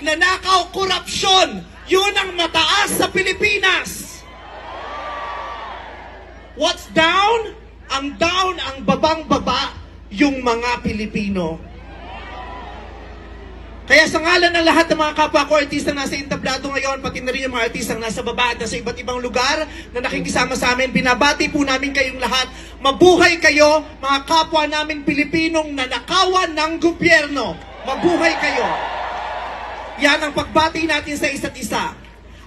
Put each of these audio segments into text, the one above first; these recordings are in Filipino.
pagnanakaw, korupsyon. Yun ang mataas sa Pilipinas. What's down? Ang down, ang babang-baba, yung mga Pilipino. Kaya sa ngalan ng lahat ng mga kapwa ko artista nasa entablado ngayon, pati na rin yung mga artistang nasa baba at nasa iba't ibang lugar na nakikisama sa amin, binabati po namin kayong lahat. Mabuhay kayo, mga kapwa namin Pilipinong nanakawan ng gobyerno. Mabuhay kayo. Yan ang pagbati natin sa isa't isa.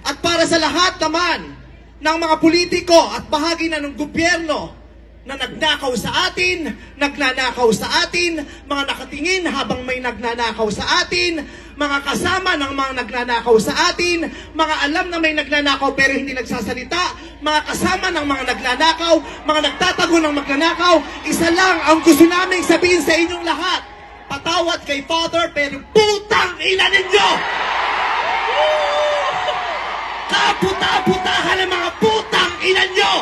At para sa lahat naman ng mga politiko at bahagi na ng gobyerno na nagnakaw sa atin, nagnanakaw sa atin, mga nakatingin habang may nagnanakaw sa atin, mga kasama ng mga nagnanakaw sa atin, mga alam na may nagnanakaw pero hindi nagsasalita, mga kasama ng mga nagnanakaw, mga nagtatago ng magnanakaw, isa lang ang gusto namin sabihin sa inyong lahat. Patawad kay Father pero putang ina ninyo! Kaputa-putahan ng mga putang ina nyo!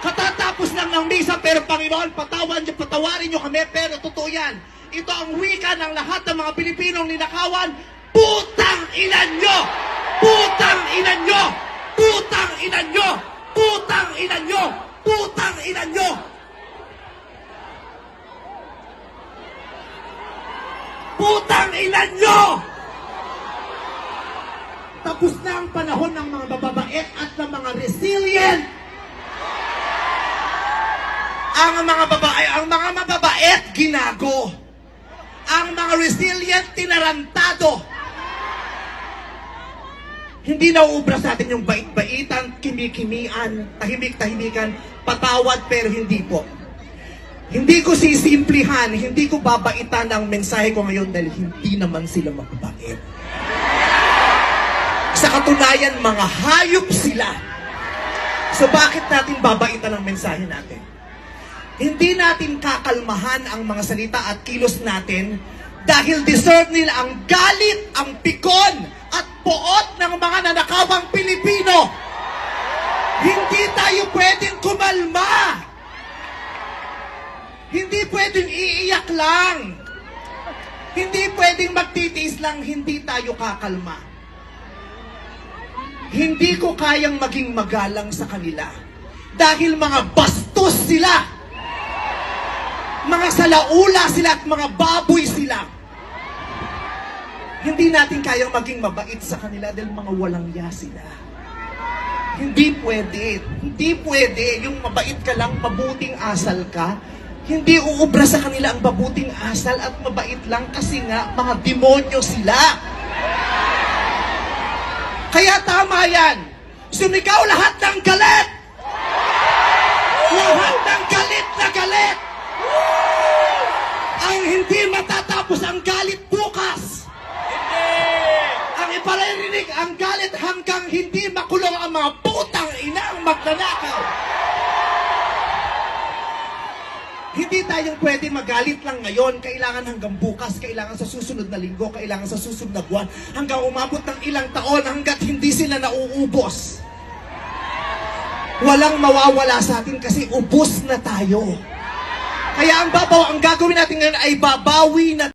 Katatapos lang ng misa, pero Panginoon, patawan niyo, patawarin niyo kami, pero totoo yan. Ito ang wika ng lahat ng mga Pilipinong ninakawan, putang ina nyo! Putang ina nyo! Putang ina nyo! Putang ina nyo! Putang ina nyo! Putang ina nyo! Tapos na ang panahon ng mga bababait at ng mga resilient ang mga babae, ang mga mababait, ginago. Ang mga resilient, tinarantado. Hindi na uubra sa atin yung bait-baitan, kimikimian, tahimik-tahimikan, patawad pero hindi po. Hindi ko sisimplihan, hindi ko babaitan ang mensahe ko ngayon dahil hindi naman sila mababait. Sa katunayan, mga hayop sila. So bakit natin babaitan ang mensahe natin? Hindi natin kakalmahan ang mga salita at kilos natin dahil deserve nila ang galit, ang pikon at poot ng mga nanakawang Pilipino. Hindi tayo pwedeng kumalma. Pwedeng iiyak lang. Hindi pwedeng magtitiis lang, hindi tayo kakalma. Hindi ko kayang maging magalang sa kanila. Dahil mga bastos sila mga salaula sila at mga baboy sila. Hindi natin kayang maging mabait sa kanila dahil mga walang ya sila. Hindi pwede. Hindi pwede. Yung mabait ka lang, mabuting asal ka. Hindi uubra sa kanila ang mabuting asal at mabait lang kasi nga mga demonyo sila. Kaya tama yan. Sumigaw lahat ng galit. Lahat ng galit na galit. Ang hindi matatapos ang galit bukas. Ang iparirinig ang galit hanggang hindi makulong ang mga putang inang magnanakaw. Hindi tayong pwede magalit lang ngayon. Kailangan hanggang bukas, kailangan sa susunod na linggo, kailangan sa susunod na buwan, hanggang umabot ng ilang taon hanggat hindi sila nauubos. Walang mawawala sa atin kasi ubos na tayo. Kaya ang babaw, ang gagawin natin ngayon ay babawi na